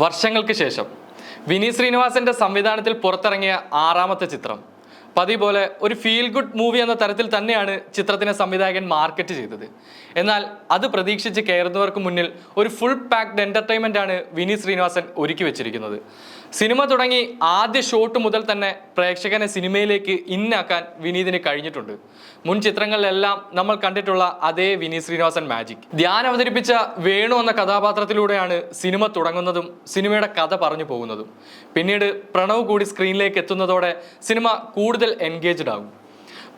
വർഷങ്ങൾക്ക് ശേഷം വിനീത് ശ്രീനിവാസന്റെ സംവിധാനത്തിൽ പുറത്തിറങ്ങിയ ആറാമത്തെ ചിത്രം. പതിവ് പോലെ ഒരു ഫീൽ ഗുഡ് മൂവി എന്ന തരത്തിൽ തന്നെയാണ് ചിത്രത്തിനെ സംവിധായകൻ മാർക്കറ്റ് ചെയ്തത്. എന്നാൽ അത് പ്രതീക്ഷിച്ച് കയറുന്നവർക്ക് മുന്നിൽ ഒരു ഫുൾ പാക്ഡ് എന്റർടൈൻമെന്റ് ആണ് വിനീത് ശ്രീനിവാസൻ ഒരുക്കി വെച്ചിരിക്കുന്നത്. സിനിമ തുടങ്ങി ആദ്യ ഷോട്ട് മുതൽ തന്നെ പ്രേക്ഷകനെ സിനിമയിലേക്ക് ഇന്നാക്കാൻ വിനീതിന് കഴിഞ്ഞിട്ടുണ്ട്. മുൻ ചിത്രങ്ങളിലെല്ലാം നമ്മൾ കണ്ടിട്ടുള്ള അതേ വിനീത് ശ്രീനിവാസൻ മാജിക് ധ്യാൻ അവതരിപ്പിച്ച വേണു എന്ന കഥാപാത്രത്തിലൂടെയാണ് സിനിമ തുടങ്ങുന്നതും സിനിമയുടെ കഥ പറഞ്ഞു പോകുന്നതും. പിന്നീട് പ്രണവ് കൂടി സ്ക്രീനിലേക്ക് എത്തുന്നതോടെ സിനിമ കൂടുതൽ എൻഗേജ്ഡ് ആകും.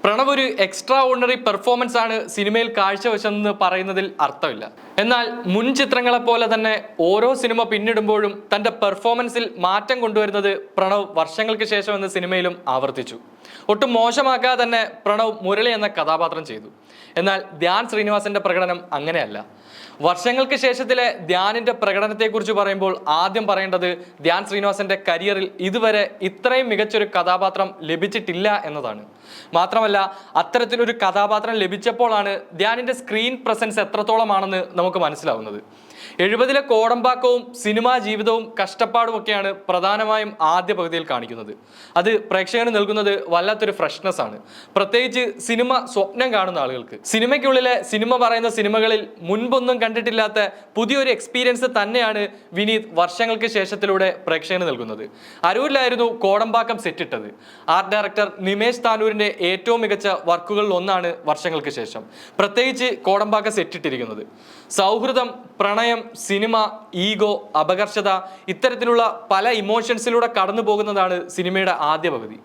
പ്രണവ് ഒരു എക്സ്ട്രാ ഓർഡിനറി പെർഫോമൻസ് ആണ് സിനിമയിൽ കാഴ്ചവെച്ചതെന്ന് പറയുന്നതിൽ അർത്ഥമില്ല. എന്നാൽ മുൻ ചിത്രങ്ങളെ പോലെ തന്നെ ഓരോ സിനിമ പിന്നിടുമ്പോഴും തന്റെ പെർഫോമൻസിൽ മാറ്റം കൊണ്ടുവരുന്നത് പ്രണവ് വർഷങ്ങൾക്ക് ശേഷം എന്ന സിനിമയിലും ആവർത്തിച്ചു. ഒട്ടും മോശമാക്കാതെ തന്നെ പ്രണവ് മുരളി എന്ന കഥാപാത്രം ചെയ്തു. എന്നാൽ ധ്യാൻ ശ്രീനിവാസന്റെ പ്രകടനം അങ്ങനെയല്ല. വർഷങ്ങൾക്ക് ശേഷത്തിലെ ധ്യാനിന്റെ പ്രകടനത്തെക്കുറിച്ച് പറയുമ്പോൾ ആദ്യം പറയേണ്ടത് ധ്യാൻ ശ്രീനിവാസന്റെ കരിയറിൽ ഇതുവരെ ഇത്രയും മികച്ചൊരു കഥാപാത്രം ലഭിച്ചിട്ടില്ല എന്നതാണ്. മാത്രമല്ല അത്തരത്തിലൊരു കഥാപാത്രം ലഭിച്ചപ്പോഴാണ് ധ്യാനിന്റെ സ്ക്രീൻ പ്രസൻസ് എത്രത്തോളമാണെന്ന് നമുക്ക് മനസ്സിലാവുന്നത്. എഴുപതിലെ കോടമ്പാക്കവും സിനിമാ ജീവിതവും കഷ്ടപ്പാടും ഒക്കെയാണ് പ്രധാനമായും ആദ്യ പകുതിയിൽ കാണിക്കുന്നത്. അത് പ്രേക്ഷകന് നൽകുന്നത് വല്ലാത്തൊരു ഫ്രഷ്നെസ് ആണ്. പ്രത്യേകിച്ച് സിനിമ സ്വപ്നം കാണുന്ന ആളുകൾക്ക്. സിനിമയ്ക്കുള്ളിലെ സിനിമ പറയുന്ന സിനിമകളിൽ മുൻപൊന്നും കണ്ടിട്ടില്ലാത്ത പുതിയൊരു എക്സ്പീരിയൻസ് തന്നെയാണ് വിനീത് വർഷങ്ങൾക്ക് ശേഷത്തിലൂടെ പ്രേക്ഷകന് നൽകുന്നത്. അരൂരിലായിരുന്നു കോടമ്പാക്കം സെറ്റിട്ടത് ആർട്ട് ഡയറക്ടർ നിമേഷ് താനൂരിന്റെ ഏറ്റവും മികച്ച വർക്കുകളിൽ ഒന്നാണ് വർഷങ്ങൾക്ക് ശേഷം. പ്രത്യേകിച്ച് കോടമ്പാക്കം സെറ്റിട്ടിരിക്കുന്നത് സൗഹൃദം പ്രണയം സിനിമ ഈഗോ അപകർഷത ഇത്തരത്തിലുള്ള പല ഇമോഷൻസിലൂടെ കടന്നു പോകുന്നതാണ് സിനിമയുടെ ആദ്യ പകുതി.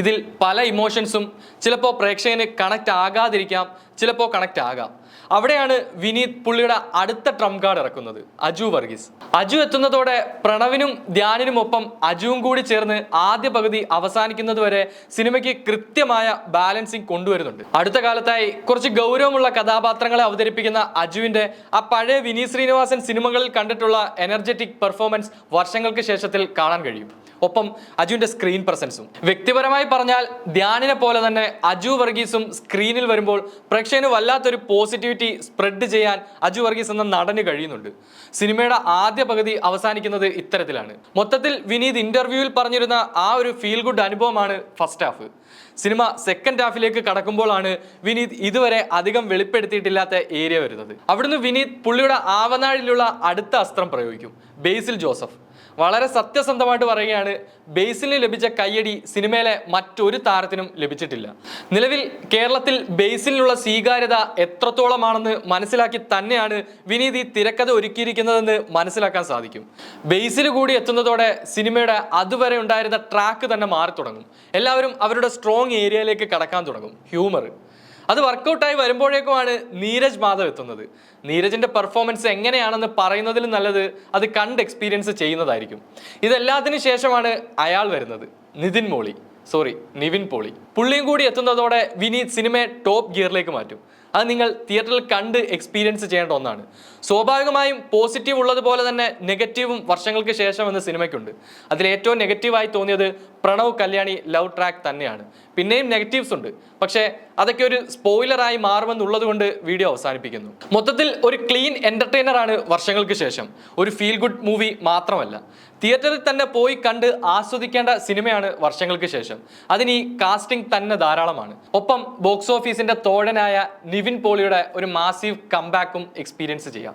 ഇതിൽ പല ഇമോഷൻസും ചിലപ്പോൾ പ്രേക്ഷകന് കണക്റ്റ് ആകാതിരിക്കാം ചിലപ്പോൾ കണക്റ്റ് ആകാം. അവിടെയാണ് വിനീത് പുള്ളിയുടെ അടുത്ത ട്രംപ് കാർഡ് ഇറക്കുന്നത്. അജു വർഗീസ്. അജു എത്തുന്നതോടെ പ്രണവിനും ധ്യാനിനുമൊപ്പം അജുവും കൂടി ചേർന്ന് ആദ്യ പകുതി അവസാനിക്കുന്നതുവരെ സിനിമയ്ക്ക് കൃത്യമായ ബാലൻസിങ് കൊണ്ടുവരുന്നുണ്ട്. അടുത്ത കാലത്തായി കുറച്ച് ഗൗരവമുള്ള കഥാപാത്രങ്ങളെ അവതരിപ്പിക്കുന്ന അജുവിന്റെ ആ പഴയ വിനീത് ശ്രീനിവാസൻ സിനിമകളിൽ കണ്ടിട്ടുള്ള എനർജറ്റിക് പെർഫോമൻസ് വർഷങ്ങൾക്ക് ശേഷത്തിൽ കാണാൻ കഴിയും. ഒപ്പം അജുവിന്റെ സ്ക്രീൻ പ്രസൻസും. വ്യക്തിപരമായി പറഞ്ഞാൽ ധ്യാനിനെ പോലെ തന്നെ അജു വർഗീസും സ്ക്രീനിൽ വരുമ്പോൾ പ്രേക്ഷകന് വല്ലാത്തൊരു പോസിറ്റിവിറ്റി സ്പ്രെഡ് ചെയ്യാൻ അജു വർഗീസ് എന്ന നടന് കഴിയുന്നുണ്ട്. സിനിമയുടെ ആദ്യ പകുതി അവസാനിക്കുന്നത് ഇത്തരത്തിലാണ്. മൊത്തത്തിൽ വിനീത് ഇന്റർവ്യൂവിൽ പറഞ്ഞിരുന്ന ആ ഒരു ഫീൽ ഗുഡ് അനുഭവമാണ് ഫസ്റ്റ് ഹാഫ് സിനിമ സെക്കൻഡ് ഹാഫിലേക്ക് കടക്കുമ്പോഴാണ് വിനീത് ഇതുവരെ അധികം വെളിപ്പെടുത്തിയിട്ടില്ലാത്ത ഏരിയ വരുന്നത്. അവിടുന്ന് വിനീത് പുള്ളിയുടെ ആവനാഴിലുള്ള അടുത്ത അസ്ത്രം പ്രയോഗിക്കും. ബേസിൽ ജോസഫ്. വളരെ സത്യസന്ധമായിട്ട് പറയുകയാണ് ബേസിലിന് ലഭിച്ച കയ്യടി സിനിമയിലെ മറ്റൊരു താരത്തിനും ലഭിച്ചിട്ടില്ല. നിലവിൽ കേരളത്തിൽ ബേസിലിനുള്ള സ്വീകാര്യത എത്രത്തോളമാണെന്ന് മനസ്സിലാക്കി തന്നെയാണ് വിനീത് ഈ തിരക്കഥ ഒരുക്കിയിരിക്കുന്നതെന്ന് മനസ്സിലാക്കാൻ സാധിക്കും. ബേസിൽ കൂടി എത്തുന്നതോടെ സിനിമയുടെ അതുവരെ ഉണ്ടായിരുന്ന ട്രാക്ക് തന്നെ മാറി തുടങ്ങും എല്ലാവരും അവരുടെ സ്ട്രോങ് ഏരിയയിലേക്ക് കടക്കാൻ തുടങ്ങും. ഹ്യൂമർ അത് വർക്കൗട്ടായി വരുമ്പോഴേക്കുമാണ് നീരജ് മാധവ് എത്തുന്നത്. നീരജിന്റെ പെർഫോമൻസ് എങ്ങനെയാണെന്ന് പറയുന്നതിൽ നല്ലത് അത് കണ്ട് എക്സ്പീരിയൻസ് ചെയ്യുന്നതായിരിക്കും. ഇതെല്ലാത്തിനു ശേഷമാണ് അയാൾ വരുന്നത്. നിതിൻ മോളി. സോറി നിവിൻ പോളി. പുള്ളിയും കൂടി എത്തുന്നതോടെ വിനീത് സിനിമയെ ടോപ്പ് ഗിയറിലേക്ക് മാറ്റും. അത് നിങ്ങൾ തിയേറ്ററിൽ കണ്ട് എക്സ്പീരിയൻസ് ചെയ്യേണ്ട ഒന്നാണ്. സ്വാഭാവികമായും പോസിറ്റീവ് ഉള്ളതുപോലെ തന്നെ നെഗറ്റീവും വർഷങ്ങൾക്ക് ശേഷം എന്ന സിനിമയ്ക്കുണ്ട്. അതിൽ ഏറ്റവും നെഗറ്റീവായി തോന്നിയത് പ്രണവ് കല്യാണി ലവ് ട്രാക്ക് തന്നെയാണ്. പിന്നെയും നെഗറ്റീവ്സ് ഉണ്ട്. പക്ഷേ അതൊക്കെ ഒരു സ്പോയിലറായി മാറുമെന്നുള്ളത് കൊണ്ട് വീഡിയോ അവസാനിപ്പിക്കുന്നു. മൊത്തത്തിൽ ഒരു ക്ലീൻ എന്റർടൈനറാണ് വർഷങ്ങൾക്ക് ശേഷം. ഒരു ഫീൽ ഗുഡ് മൂവി മാത്രമല്ല. തിയേറ്ററിൽ തന്നെ പോയി കണ്ട് ആസ്വദിക്കേണ്ട സിനിമയാണ് വർഷങ്ങൾക്ക് ശേഷം. അതിന് ഈ കാസ്റ്റിംഗ് തന്നെ ധാരാളമാണ്. ഒപ്പം ബോക്സ് ഓഫീസിന്റെ തോഴനായ നിവിൻ പോളിയുടെ ഒരു മാസീവ് കംബാക്കും എക്സ്പീരിയൻസ് ചെയ്യാം.